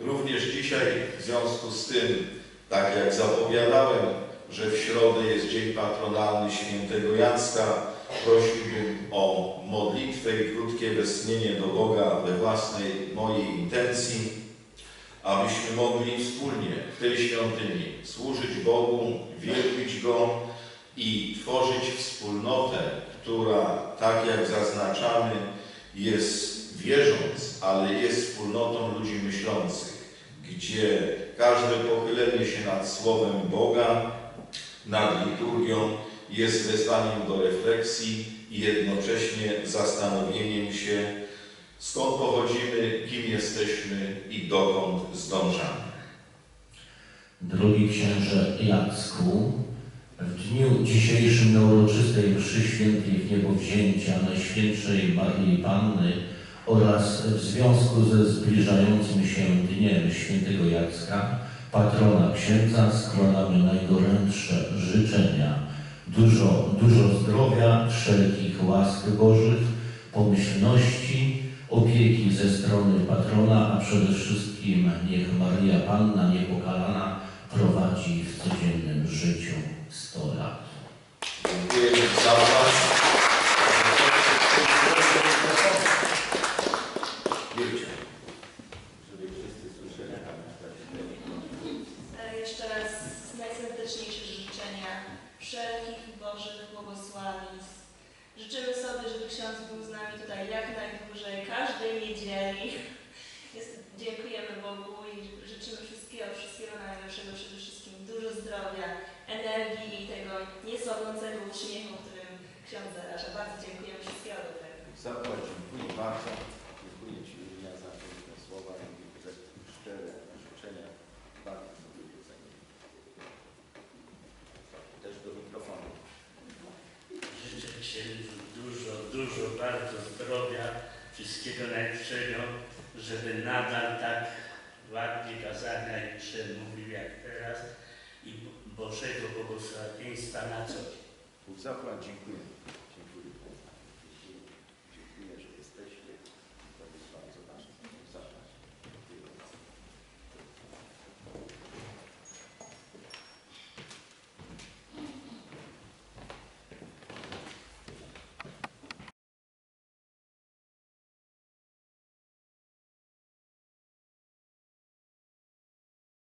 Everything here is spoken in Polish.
Również dzisiaj w związku z tym, tak jak zapowiadałem, że w środę jest dzień patronalny świętego Jacka, prosiłbym o modlitwę i krótkie westchnienie do Boga we własnej mojej intencji, abyśmy mogli wspólnie w tej świątyni służyć Bogu, wielbić Go i tworzyć wspólnotę, która, tak jak zaznaczamy, jest wierząc, ale jest wspólnotą ludzi myślących, gdzie każde pochylenie się nad Słowem Boga, nad liturgią jest wezwaniem do refleksji i jednocześnie zastanowieniem się, skąd pochodzimy, kim jesteśmy i dokąd zdążamy. Drogi księże Jacku, w dniu dzisiejszym na uroczystej mszy świętej w Najświętszej Marii Panny oraz w związku ze zbliżającym się dniem świętego Jacka, patrona księdza, składamy najgorętsze życzenia. Dużo, dużo zdrowia, wszelkich łask Bożych, pomyślności, opieki ze strony patrona, a przede wszystkim niech Maria Panna niepokalana prowadzi w codziennym życiu 100 lat. Dziękuję za uwagę. Jeszcze raz najserdeczniejsze życzenia wszelkich Bożych błogosławieństw. Życzymy sobie, żeby ksiądz był z nami tutaj jak najdłużej, każdej niedzieli. Jest, dziękujemy Bogu i życzymy wszystkiego, wszystkiego najlepszego, przede wszystkim dużo zdrowia, energii i tego niesłabnącego uśmiechu, którym ksiądz zarasza. Bardzo dziękujemy, wszystkiego dobrego. Dziękuję bardzo. Dziękuję Ci Julia za piękne słowa i te szczere życzenia. Bardzo sobie docenię. Też do mikrofonu. Księdzu dużo, dużo bardzo zdrowia, wszystkiego najlepszego, żeby nadal tak ładnie kazania i msze mówił jak teraz i Bożego błogosławieństwa na co dzień. Zapłać, dziękuję.